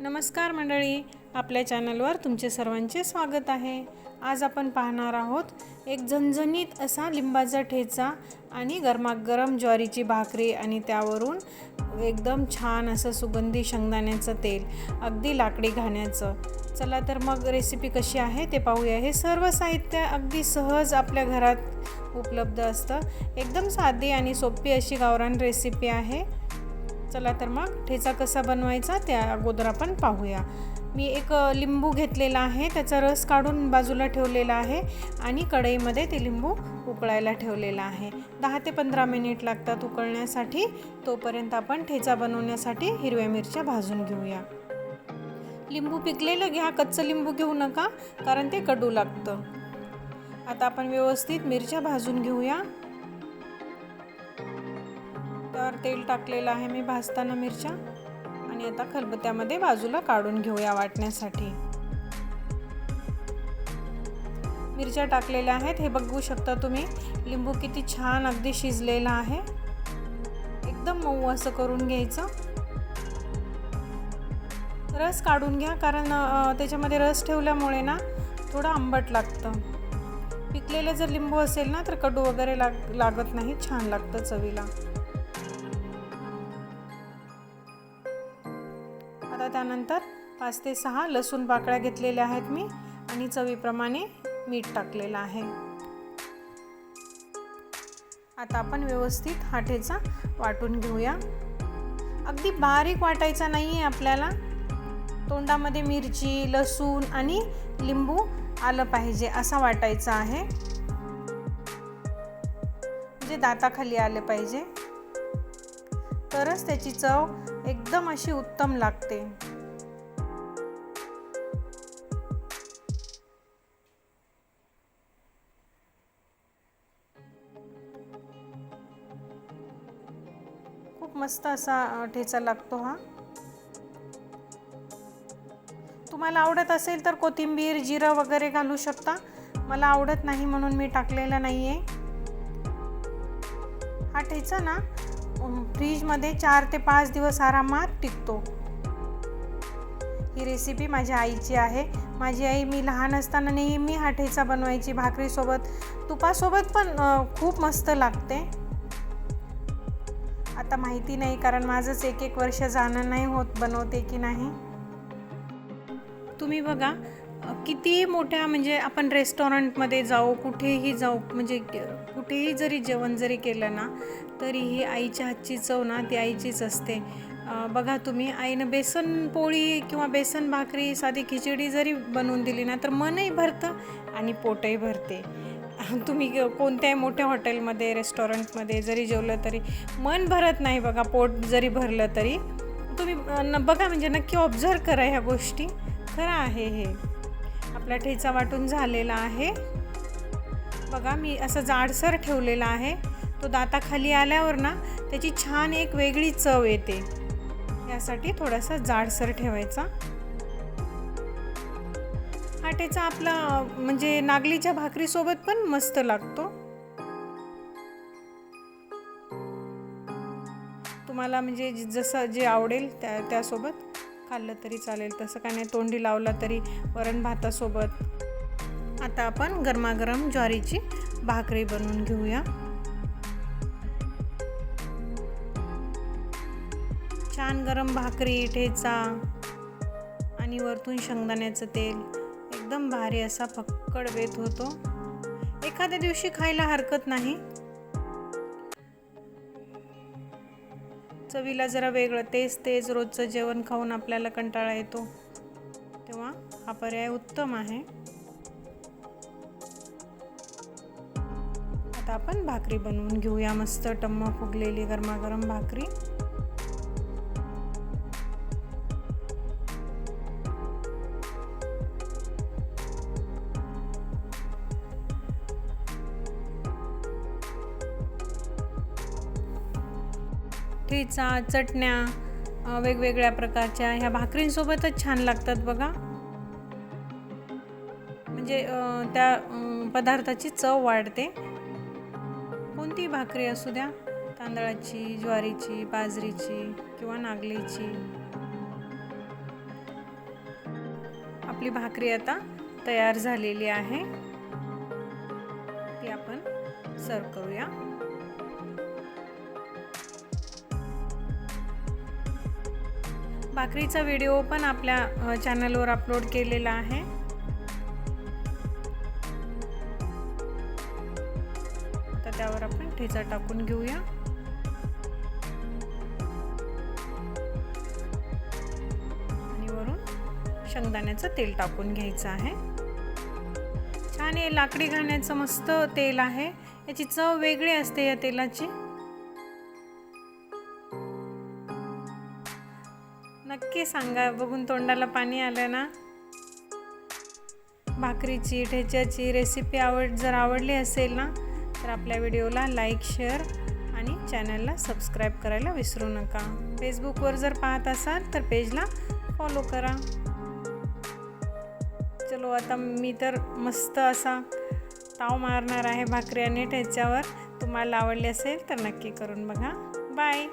नमस्कार मंडळी आपल्या चॅनलवर तुमचे सर्वांचे स्वागत आहे. आज आपण पाहणार आहोत एक झणझणीत असा लिंबाचा ठेचा आणि गरमागरम ज्वारीची भाकरी आणि त्यावरून एकदम छान असं सुगंधी शेंगदाण्याचं तेल अगदी लाकडी घाण्याचं. चला तर मग रेसिपी कशी आहे ते पाहूया. हे सर्व साहित्य अगदी सहज आपल्या घरात उपलब्ध असतं. एकदम साधी आणि सोपी अशी गावरान रेसिपी आहे. चला तर मग ठेचा कसा बनवायचा त्या अगोदर आपण पाहूया. मी एक लिंबू घेतलेला आहे त्याचा रस काढून बाजूला ठेवलेला आहे आणि कढईमध्ये ते लिंबू उकळायला ठेवलेला आहे. दहा ते पंधरा मिनिट लागतात उकळण्यासाठी. तोपर्यंत आपण ठेचा बनवण्यासाठी हिरव्या मिरच्या भाजून घेऊया. लिंबू पिकलेलं घ्या कच्चं लिंबू घेऊ नका कारण ते कडू लागतं. आता आपण व्यवस्थित मिरच्या भाजून घेऊया. तेल टाकलेलं आहे मी भाजताना मिरच्या. आणि आता खलबत्त्यामध्ये बाजूला काढून घेऊया वाटण्यासाठी. मिरच्या टाकलेल्या आहेत. हे बघू शकता तुम्ही. लिंबू किती छान अगदी शिजलेला आहे. एकदम मऊ असं करून घ्यायचं. रस काढून घ्या कारण त्याच्यामध्ये रस ठेवल्यामुळे ना थोडं आंबट लागतं. पिकलेलं जर लिंबू असेल ना तर कडू वगैरे लाग लागत नाही. छान लागतं चवीला. त्यानंतर पाच ते सहा लसूण पाकळ्या घेतलेल्या आहेत मी आणि चवीप्रमाणे मीठ टाकलेलं आहे. आता आपण व्यवस्थित हा ठेचा वाटून घेऊया. अगदी बारीक वाटायचा नाही आहे आपल्याला. तोंडामध्ये मिरची लसूण आणि लिंबू आलं पाहिजे असा वाटायचा आहे. म्हणजे दाताखाली आले पाहिजे. तरच त्याची चव एकदम अशी उत्तम लागते. खूप मस्त असा ठेचा लागतो हा. तुम्हाला आवडत असेल तर कोथिंबीर जिरं वगैरे घालू शकता. मला आवडत नाही म्हणून मी टाकलेला नाही आहे हा ठेचा ना फ्रीजमध्ये चार ते पाच दिवस आरामात टिकतो. ही रेसिपी माझ्या आईची आहे. माझी आई मी लहान असताना नेहमी हा ठेचा बनवायची भाकरीसोबत. तुपासोबत पण खूप मस्त लागते. आता माहिती नाही कारण माझंच एक एक वर्ष जाणं नाही होत बनवते की नाही. तुम्ही बघा किती मोठ्या म्हणजे आपण रेस्टॉरंटमध्ये जाऊ कुठेही जाऊ म्हणजे कुठेही जरी जेवण जरी केलं ना तरीही आईच्या हातची चव ना ती आईचीच असते. बघा तुम्ही आईनं बेसन पोळी किंवा बेसन भाकरी साधी खिचडी जरी बनवून दिली ना तर मनही भरतं आणि पोटही भरते. तुम्ही कोणत्याही मोठ्या हॉटेलमध्ये रेस्टॉरंटमध्ये जरी जेवलं तरी मन भरत नाही बघा पोट जरी भरलं तरी. तुम्ही न बघा म्हणजे नक्की ऑब्झर्व करा ह्या गोष्टी. खरं आहे हे. आपला ठेचा वाटून झालेला आहे. बघा मी असं जाडसर ठेवलेला आहे. तो दाताखाली आल्यावर ना त्याची छान एक वेगळी चव येते. यासाठी थोडासा जाडसर ठेवायचा. हा ठेचा आपला म्हणजे नागलीच्या भाकरीसोबत पण मस्त लागतो. तुम्हाला म्हणजे जसं जे आवडेल त्या त्यासोबत. खाल्लं तरी चालेल. तसं काय नाही तोंडी लावला तरी वरण भातासोबत. आता आपण गरमागरम ज्वारीची भाकरी बनवून घेऊया. छान गरम भाकरी ठेचा आणि वरतून शेंगदाण्याचं तेल. एकदम भारी असा फक्कड वेत होतो. एखाद्या दिवशी खायला हरकत नाही. चवीला जरा वेगळं तेच तेच रोजचं जेवण खाऊन आपल्याला कंटाळा येतो. तेव्हा हा पर्याय उत्तम आहे. आता आपण भाकरी बनवून घेऊया. मस्त टम्म फुगलेली गरमागरम भाकरी. ठेचा चटण्या वेगवेगळ्या प्रकारच्या ह्या भाकरींसोबतच छान लागतात बघा. म्हणजे त्या पदार्थाची चव वाढते. कोणती भाकरी असू द्या तांदळाची ज्वारीची बाजरीची किंवा नागलीची. आपली भाकरी आता तयार झालेली आहे. ती आपण सर्व करूया. भाकरीचा व्हिडिओ पण आपल्या चॅनलवर अपलोड केलेला आहे. तर त्यावर आपण ठेचा टाकून घेऊया. आणि वरून शेंगदाण्याचं तेल टाकून घ्यायचं आहे. छान हे लाकडी घाण्याचं मस्त तेल आहे. याची चव वेगळी असते या तेलाची. नक्की सांगा बघून तोंडाला पाणी आलं ना? भाकरीची ठेच्याची रेसिपी आवड जर आवडली असेल ना तर आपल्या व्हिडिओला लाईक शेअर आणि चॅनलला सबस्क्राईब करायला विसरू नका. फेसबुकवर जर पाहत असाल तर पेजला फॉलो करा. चलो आता मी तर मस्त असा ताव मारणार आहे भाकरी आणि ठेच्यावर. तुम्हाला आवडली असेल तर नक्की करून बघा. बाय